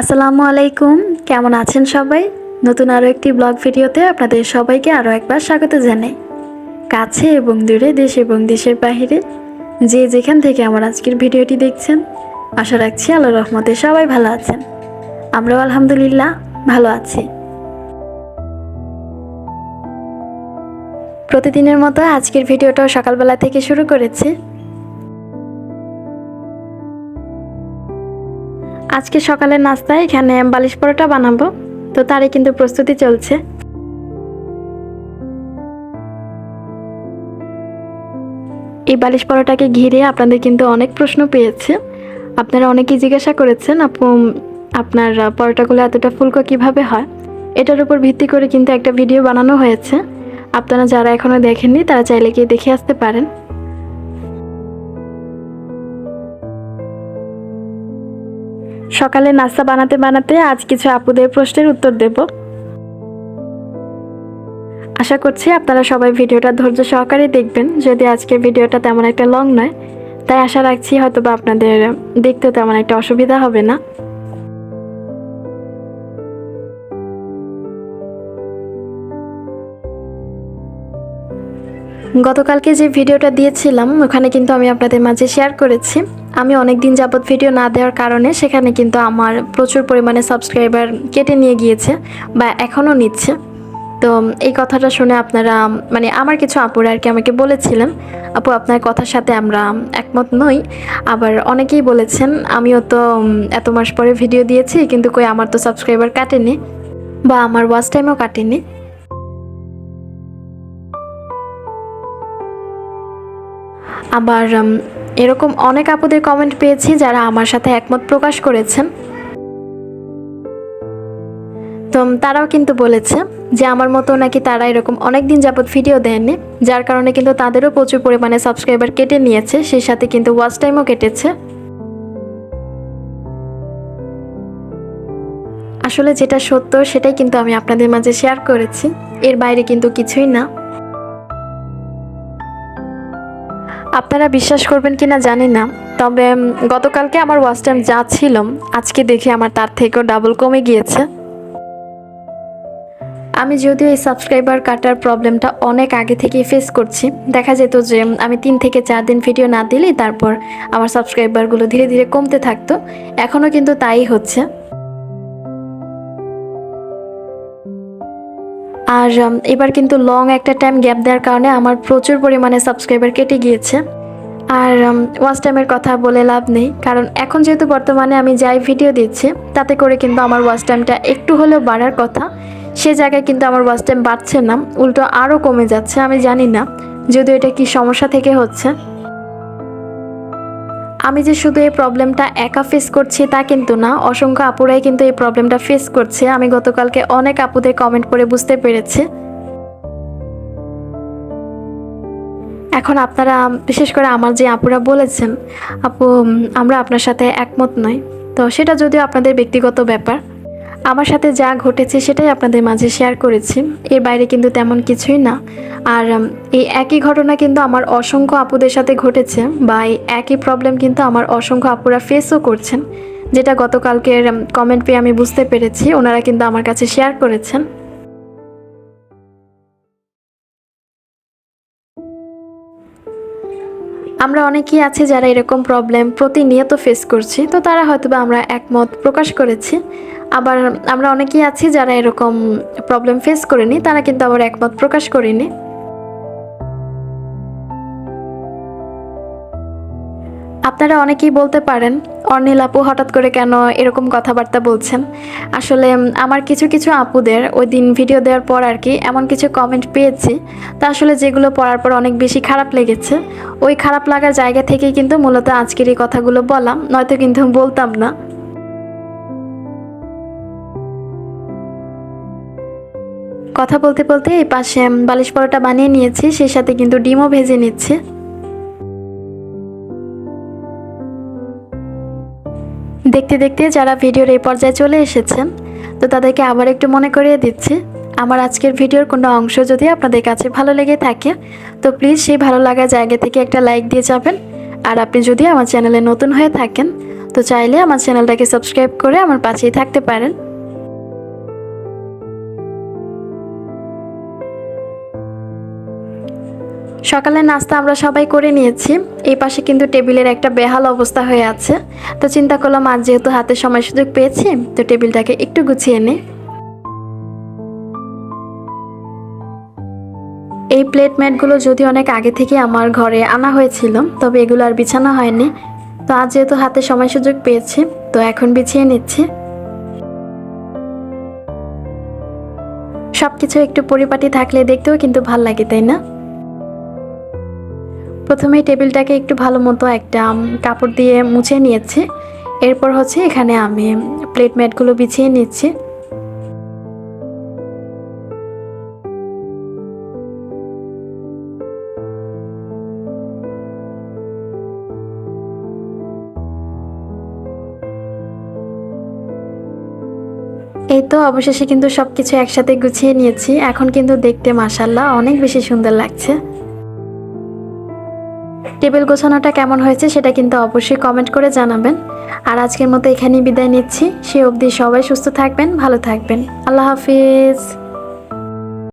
আসসালামু আলাইকুম। কেমন আছেন সবাই? নতুন আরও একটি ব্লগ ভিডিওতে আপনাদের সবাইকে আরও একবার স্বাগত জানাই। কাছে এবং দূরে, দেশ এবং দেশের বাহিরে যে যেখান থেকে আমার আজকের ভিডিওটি দেখছেন, আশা রাখছি আল্লাহ রহমতে সবাই ভালো আছেন। আমরাও আলহামদুলিল্লাহ ভালো আছি। প্রতিদিনের মতো আজকের ভিডিওটাও সকালবেলা থেকে শুরু করেছি। আজকে সকালের নাস্তায় এখানে বালিশ পরোটা বানাবো। তো তারই কিন্তু প্রস্তুতি চলছে। এই বালিশ পরোটাকে ঘিরে আপনাদের কিন্তু অনেক প্রশ্ন পেয়েছে। আপনারা অনেকেই জিজ্ঞাসা করেছেন, আপু, আপনার পরোটাগুলো এতটা ফুলকো কীভাবে হয়? এটার উপর ভিত্তি করে কিন্তু একটা ভিডিও বানানো হয়েছে। আপনারা যারা এখনও দেখেননি, তারা চাইলে গিয়ে দেখে আসতে পারেন। সকালে নাস্তা বানাতে বানাতে আজ কিছু আপুদের প্রশ্নের উত্তর দেব। আশা করছি আপনারা সবাই ভিডিওটা ধৈর্য সহকারে দেখবেন। যদি আজকের ভিডিওটা তেমন একটা লং নয়, তাই আশা রাখছি হয়তো বা আপনাদের দেখতে তেমন একটা অসুবিধা হবে না। গতকালকে যে ভিডিওটা দিয়েছিলাম, ওখানে কিন্তু আমি আপনাদের মাঝে শেয়ার করেছি। আমি অনেক দিন যাবৎ ভিডিও না দেওয়ার কারণে সেখানে কিন্তু আমার প্রচুর পরিমাণে সাবস্ক্রাইবার কেটে নিয়ে গিয়েছে বা এখনও নিচ্ছে। তো এই কথাটা শুনে আপনারা মানে আমার কিছু আপুরা আর কি আমাকে বলেছিলেন, আপু, আপনার কথার সাথে আমরা একমত নই। আবার অনেকেই বলেছেন, আমিও তো এত মাস পরে ভিডিও দিয়েছি, কিন্তু কই আমার তো সাবস্ক্রাইবার কাটেনি বা আমার ওয়াচ টাইমও কাটেনি। আবার এরকম অনেক আপুদের কমেন্ট পেয়েছি যারা আমার সাথে একমত প্রকাশ করেছেন। তো তারাও কিন্তু বলেছে যে আমার মতো নাকি তারা এরকম অনেক দিন যাবত ভিডিও দেননি যার কারণে কিন্তু তাদেরও প্রচুর পরিমাণে সাবস্ক্রাইবার কেটে নিয়েছে, সেই সাথে কিন্তু ওয়াচ টাইমও কেটেছে। আসলে যেটা সত্য সেটাই কিন্তু আমি আপনাদের মাঝে শেয়ার করেছি, এর বাইরে কিন্তু কিছুই না। আপনারা বিশ্বাস করবেন কিনা জানি না, তবে গতকালকে আমার ওয়াচ টাইম যা ছিল, আজকে দেখে আমার তার থেকেও ডাবল কমে গিয়েছে। আমি যদিও এই সাবস্ক্রাইবার কাটার প্রবলেমটা অনেক আগে থেকেই ফেস করছি, দেখা যেত যে আমি তিন থেকে চার দিন ভিডিও না দিলেই তারপর আমার সাবস্ক্রাইবারগুলো ধীরে ধীরে কমতে থাকতো এখনও কিন্তু তাই হচ্ছে। আর এবার কিন্তু লং একটা টাইম গ্যাপ দেওয়ার কারণে আমার প্রচুর পরিমাণে সাবস্ক্রাইবার কেটে গিয়েছে। আর ওয়াচ টাইমের কথা বলে লাভ নেই, কারণ এখন যেহেতু বর্তমানে আমি যাই ভিডিও দিচ্ছি, তাতে করে কিন্তু আমার ওয়াচ টাইমটা একটু হলেও বাড়ার কথা। সে জায়গায় কিন্তু আমার ওয়াচ টাইম বাড়ছে না, উল্টো আরও কমে যাচ্ছে, আমি জানি না, যদিও এটা কি সমস্যা থেকে হচ্ছে। আমি যে শুধু এই প্রবলেমটা একা ফেস করছি তা কিন্তু না, অসংখ্য আপুরাই কিন্তু এই প্রবলেমটা ফেস করছে। আমি গতকালকে অনেক আপুদের কমেন্ট করে বুঝতে পেরেছি। এখন আপনারা, বিশেষ করে আমার যে আপুরা বলেছেন, আপু, আমরা আপনার সাথে একমত নই। তো সেটা যদিও আপনাদের ব্যক্তিগত ব্যাপার আমার সাথে যা ঘটেছে সেটাই আপনাদের মাঝে শেয়ার করেছি। এর বাইরে কিন্তু তেমন কিছুই না। আর এই একই ঘটনা কিন্তু আমার অসংখ্য আপুদের সাথে ঘটেছে বা এই একই প্রবলেম কিন্তু আমার অসংখ্য আপুরা ফেসও করছেন, যেটা গতকালকের কমেন্ট পেয়ে আমি বুঝতে পেরেছি। ওনারা কিন্তু আমার কাছে শেয়ার করেছেন। আমরা অনেকেই আছি যারা এরকম প্রবলেম প্রতিনিয়ত ফেস করছি, তো তারা হয়তো বা আমরা একমত প্রকাশ করেছি। আবার আমরা অনেকেই আছি যারা এরকম প্রবলেম ফেস করিনি, তারা কিন্তু আবার একমত প্রকাশ করিনি। আপনারা অনেকেই বলতে পারেন অর্নিল আপু হঠাৎ করে কেন এরকম কথাবার্তা বলছেন? আসলে আমার কিছু কিছু আপুদের ওই দিন ভিডিও দেওয়ার পর আর কি এমন কিছু কমেন্ট পেয়েছি। তা আসলে যেগুলো পড়ার পর অনেক বেশি খারাপ লেগেছে। ওই খারাপ লাগার জায়গা থেকেই কিন্তু মূলত আজকের এই কথাগুলো বললাম, নয়তো কিন্তু বলতাম না। কথা বলতে বলতে এই পাশে বালিশ পরোটা বানিয়ে নিয়েছি, সেই সাথে কিন্তু ডিমও ভেজে নিচ্ছে। দেখতে দেখতে যারা ভিডিওর এই পর্যায়ে চলে এসেছেন, তো তাদেরকে আবার একটু মনে করিয়ে দিচ্ছি, আমার আজকের ভিডিওর কোনো অংশ যদি আপনাদের কাছে ভালো লেগে থাকে, তো প্লিজ সেই ভালো লাগা জায়গা থেকে একটা লাইক দিয়ে যাবেন। আর আপনি যদি আমার চ্যানেলে নতুন হয়ে থাকেন, তো চাইলে আমার চ্যানেলটাকে সাবস্ক্রাইব করে আমার পাশেই থাকতে পারেন। সকালে নাস্তা আমরা সবাই করে নিয়েছি। এই পাশে কিন্তু টেবিলের একটা বেহাল অবস্থা হয়ে আছে। তো চিন্তা করলাম, আজ যেহেতু হাতে সময় সুযোগ পেয়েছি, তো টেবিলটাকে একটু গুছিয়ে নিই এই প্লেট ম্যাটগুলো যদি অনেক আগে থেকে আমার ঘরে আনা হয়েছিল, তবে এগুলো আর বিছানো হয়নি। তো আজ যেহেতু হাতে সময় সুযোগ পেয়েছি, তো এখন বিছিয়ে নিচ্ছি। সব কিছু একটু পরিপাটি থাকলে দেখতেও কিন্তু ভালো লাগে, তাই না? প্রথমেই টেবিলটাকে একটু ভালো মতো একটা কাপড় দিয়ে মুছে নিয়েছি। এরপর হচ্ছে এখানে আমি প্লেট ম্যাটগুলো বিছিয়ে নিচ্ছি। এই তো অবশেষে কিন্তু সব কিছু একসাথে গুছিয়ে নিয়েছি। এখন কিন্তু দেখতে মাসাল্লাহ অনেক বেশি সুন্দর লাগছে। টেবিল গোছানোটা কেমন হয়েছে সেটা কিন্তু অবশ্যই কমেন্ট করে জানাবেন। আর আজকের মতো এখানেই বিদায় নিচ্ছি। সে অবধি সবাই সুস্থ থাকবেন, ভালো থাকবেন। আল্লাহ হাফিজ।